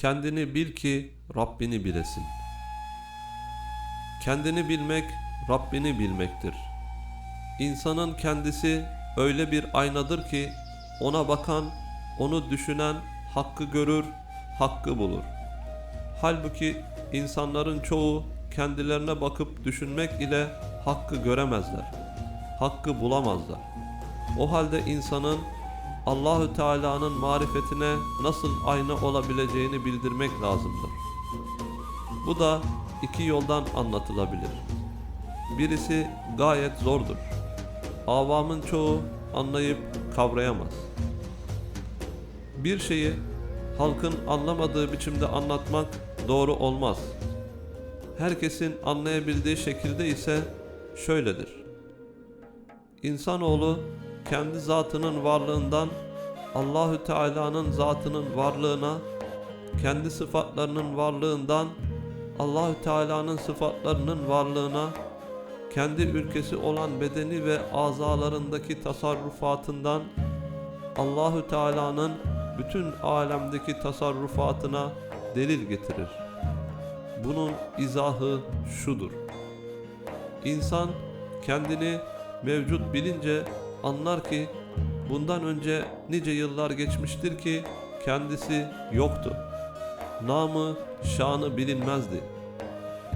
Kendini bil ki Rabbini bilesin. Kendini bilmek Rabbini bilmektir. İnsanın kendisi öyle bir aynadır ki ona bakan, onu düşünen hakkı görür, hakkı bulur. Halbuki insanların çoğu kendilerine bakıp düşünmek ile hakkı göremezler. Hakkı bulamazlar. O halde insanın Allahü Teala'nın marifetine nasıl ayna olabileceğini bildirmek lazımdır. Bu da iki yoldan anlatılabilir. Birisi gayet zordur. Avamın çoğu anlayıp kavrayamaz. Bir şeyi halkın anlamadığı biçimde anlatmak doğru olmaz. Herkesin anlayabildiği şekilde ise şöyledir. İnsanoğlu kendi zatının varlığından Allahü Teala'nın zatının varlığına, kendi sıfatlarının varlığından Allahü Teala'nın sıfatlarının varlığına, kendi ülkesi olan bedeni ve azalarındaki tasarrufatından Allahü Teala'nın bütün alemdeki tasarrufatına delil getirir. Bunun izahı şudur. İnsan kendini mevcut bilince anlar ki bundan önce nice yıllar geçmiştir ki kendisi yoktu. Namı, şanı bilinmezdi.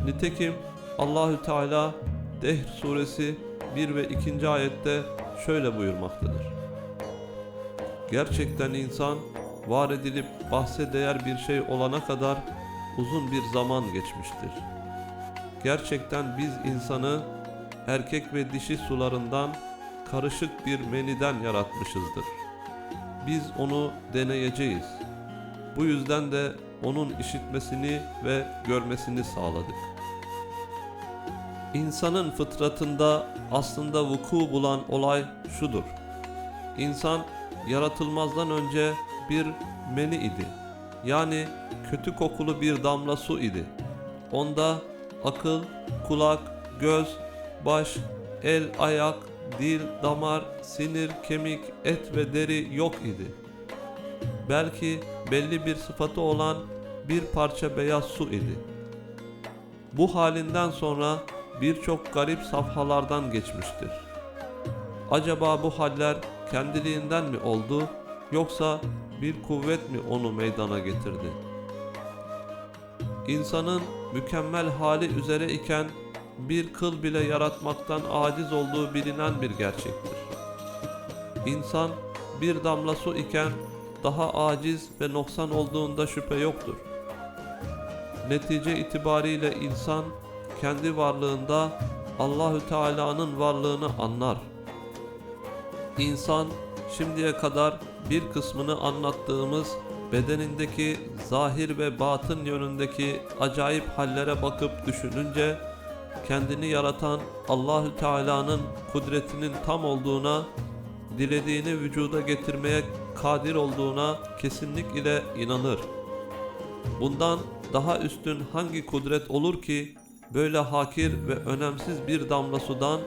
Nitekim Allahü Teala Dehr suresi 1 ve 2. ayette şöyle buyurmaktadır. Gerçekten insan var edilip bahse değer bir şey olana kadar uzun bir zaman geçmiştir. Gerçekten biz insanı erkek ve dişi sularından karışık bir meniden yaratmışızdır. Biz onu deneyeceğiz. Bu yüzden de onun işitmesini ve görmesini sağladık. İnsanın fıtratında aslında vuku bulan olay şudur. İnsan yaratılmazdan önce bir meni idi. Yani kötü kokulu bir damla su idi. Onda akıl, kulak, göz, baş, el, ayak, dil, damar, sinir, kemik, et ve deri yok idi. Belki belli bir sıfatı olan bir parça beyaz su idi. Bu halinden sonra birçok garip safhalardan geçmiştir. Acaba bu haller kendiliğinden mi oldu yoksa bir kuvvet mi onu meydana getirdi? İnsanın mükemmel hali üzere iken bir kıl bile yaratmaktan aciz olduğu bilinen bir gerçektir. İnsan bir damla su iken daha aciz ve noksan olduğunda şüphe yoktur. Netice itibariyle insan kendi varlığında Allahü Teala'nın varlığını anlar. İnsan şimdiye kadar bir kısmını anlattığımız bedenindeki zahir ve batın yönündeki acayip hallere bakıp düşününce kendini yaratan Allahü Teala'nın kudretinin tam olduğuna, dilediğini vücuda getirmeye kadir olduğuna kesinlik ile inanır. Bundan daha üstün hangi kudret olur ki böyle hakir ve önemsiz bir damla sudan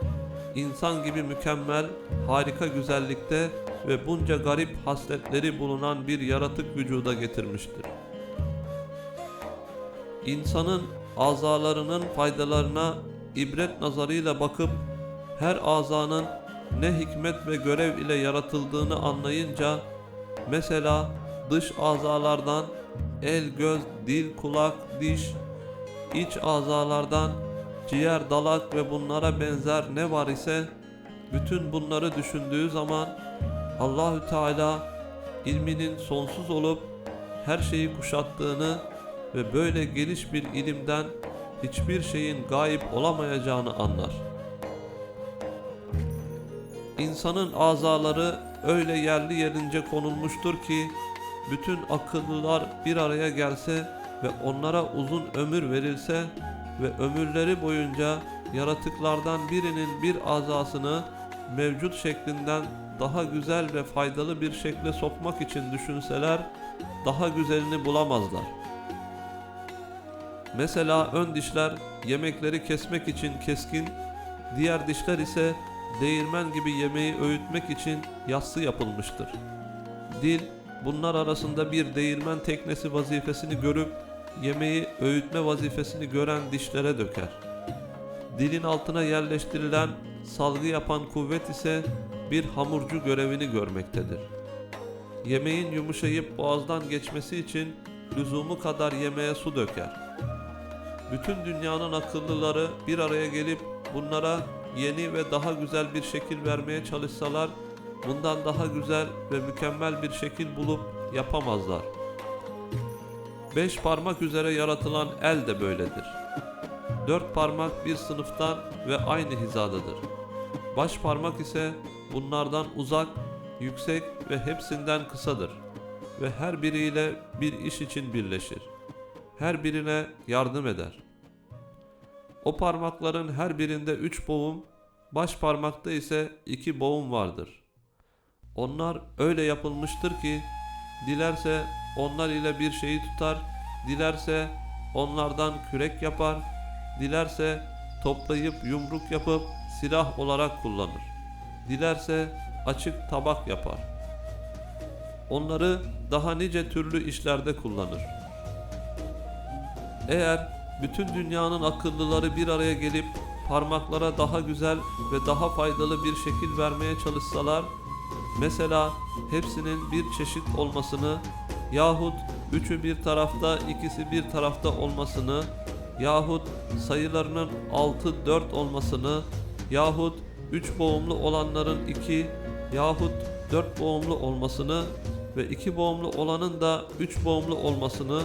insan gibi mükemmel, harika güzellikte ve bunca garip hasletleri bulunan bir yaratık vücuda getirmiştir. İnsanın azalarının faydalarına ibret nazarıyla bakıp her azanın ne hikmet ve görev ile yaratıldığını anlayınca mesela dış azalardan el, göz, dil, kulak, diş, iç azalardan ciğer, dalak ve bunlara benzer ne var ise bütün bunları düşündüğü zaman Allahü Teala ilminin sonsuz olup her şeyi kuşattığını ve böyle geniş bir ilimden hiçbir şeyin gayip olamayacağını anlar. İnsanın azaları öyle yerli yerince konulmuştur ki bütün akıllılar bir araya gelse ve onlara uzun ömür verilse ve ömürleri boyunca yaratıklardan birinin bir azasını mevcut şeklinden daha güzel ve faydalı bir şekle sokmak için düşünseler daha güzelini bulamazlar. Mesela ön dişler yemekleri kesmek için keskin, diğer dişler ise değirmen gibi yemeği öğütmek için yassı yapılmıştır. Dil bunlar arasında bir değirmen teknesi vazifesini görüp yemeği öğütme vazifesini gören dişlere döker. Dilin altına yerleştirilen salgı yapan kuvvet ise bir hamurcu görevini görmektedir. Yemeğin yumuşayıp boğazdan geçmesi için lüzumu kadar yemeğe su döker. Bütün dünyanın akıllıları bir araya gelip bunlara yeni ve daha güzel bir şekil vermeye çalışsalar bundan daha güzel ve mükemmel bir şekil bulup yapamazlar. Beş parmak üzere yaratılan el de böyledir. Dört parmak bir sınıftan ve aynı hizadadır. Baş parmak ise bunlardan uzak, yüksek ve hepsinden kısadır ve her biriyle bir iş için birleşir. Her birine yardım eder. O parmakların her birinde üç boğum, baş parmakta ise iki boğum vardır. Onlar öyle yapılmıştır ki, dilerse onlar ile bir şeyi tutar, dilerse onlardan kürek yapar, dilerse toplayıp yumruk yapıp silah olarak kullanır. Dilerse açık tabak yapar. Onları daha nice türlü işlerde kullanır. Eğer bütün dünyanın akıllıları bir araya gelip parmaklara daha güzel ve daha faydalı bir şekil vermeye çalışsalar, mesela hepsinin bir çeşit olmasını yahut üçü bir tarafta ikisi bir tarafta olmasını yahut sayılarının 6-4 olmasını yahut 3 boğumlu olanların 2 yahut 4 boğumlu olmasını ve 2 boğumlu olanın da 3 boğumlu olmasını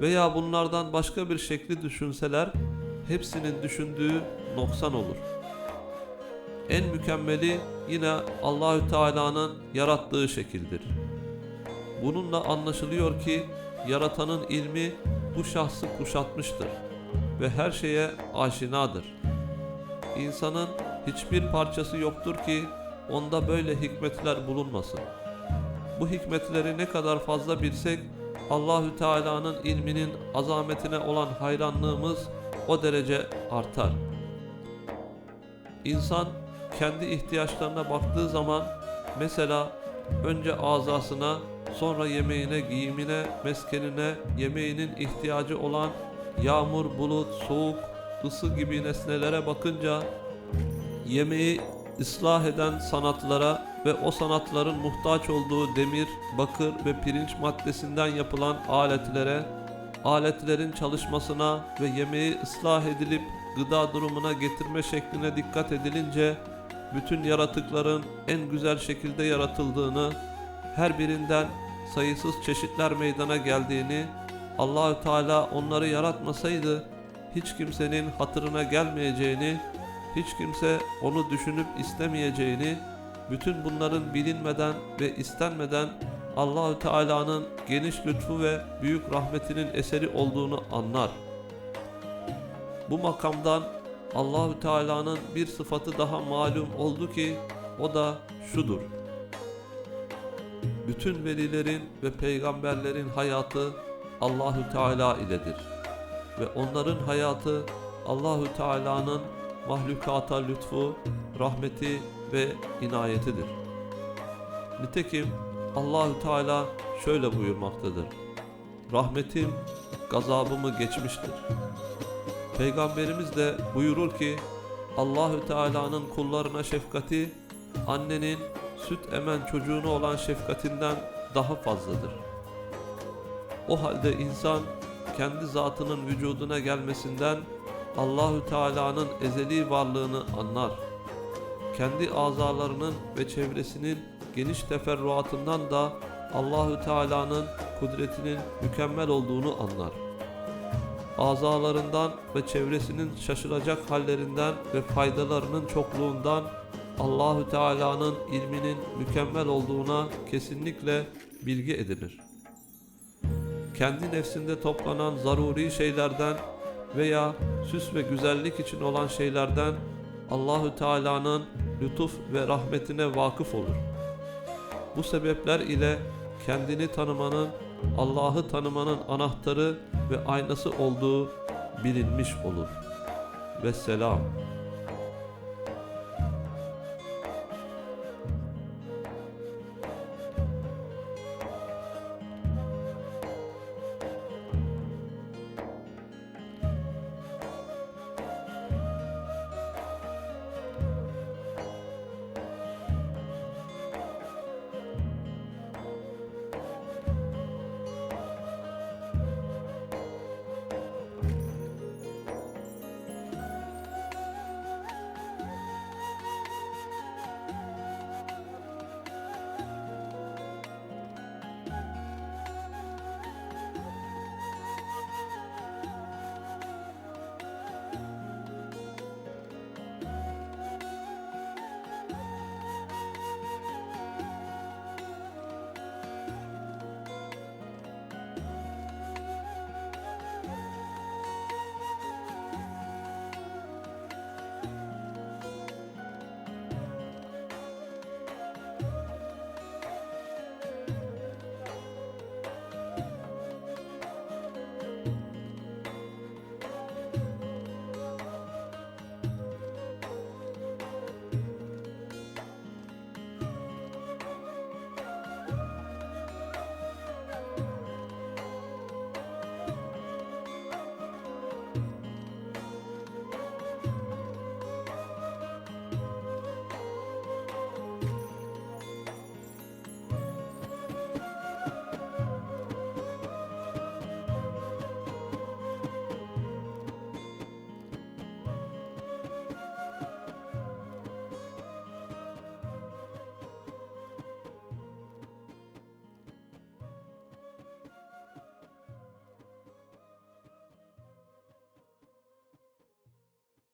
veya bunlardan başka bir şekli düşünseler hepsinin düşündüğü noksan olur. En mükemmeli yine Allahü Teala'nın yarattığı şekildir. Bununla anlaşılıyor ki yaratanın ilmi bu şahsı kuşatmıştır ve her şeye aşinadır. İnsanın hiçbir parçası yoktur ki onda böyle hikmetler bulunmasın. Bu hikmetleri ne kadar fazla bilsek Allahü Teala'nın ilminin azametine olan hayranlığımız o derece artar. İnsan kendi ihtiyaçlarına baktığı zaman mesela önce azasına, sonra yemeğine, giyimine, meskenine, yemeğinin ihtiyacı olan yağmur, bulut, soğuk, ısı gibi nesnelere bakınca yemeği ıslah eden sanatlara ve o sanatların muhtaç olduğu demir, bakır ve pirinç maddesinden yapılan aletlere, aletlerin çalışmasına ve yemeği ıslah edilip gıda durumuna getirme şekline dikkat edilince bütün yaratıkların en güzel şekilde yaratıldığını, her birinden sayısız çeşitler meydana geldiğini, Allahü Teala onları yaratmasaydı hiç kimsenin hatırına gelmeyeceğini, hiç kimse onu düşünüp istemeyeceğini, bütün bunların bilinmeden ve istenmeden Allahü Teala'nın geniş lütfu ve büyük rahmetinin eseri olduğunu anlar. Bu makamdan Allahü Teala'nın bir sıfatı daha malum oldu ki o da şudur. Bütün velilerin ve peygamberlerin hayatı Allahü Teala iledir ve onların hayatı Allahü Teala'nın mahlukata lütfu, rahmeti ve inayetidir. Nitekim Allahü Teala şöyle buyurmaktadır. Rahmetim gazabımı geçmiştir. Peygamberimiz de buyurur ki Allahü Teala'nın kullarına şefkati annenin süt emen çocuğuna olan şefkatinden daha fazladır. O halde insan kendi zatının vücuduna gelmesinden Allahü Teala'nın ezeli varlığını anlar. Kendi azalarının ve çevresinin geniş teferruatından da Allahü Teala'nın kudretinin mükemmel olduğunu anlar. Azalarından ve çevresinin şaşılacak hallerinden ve faydalarının çokluğundan Allahü Teala'nın ilminin mükemmel olduğuna kesinlikle bilgi edinir. Kendi nefsinde toplanan zaruri şeylerden veya süs ve güzellik için olan şeylerden Allahü Teala'nın lütuf ve rahmetine vakıf olur. Bu sebepler ile kendini tanımanın, Allah'ı tanımanın anahtarı ve aynası olduğu bilinmiş olur. Ve selam.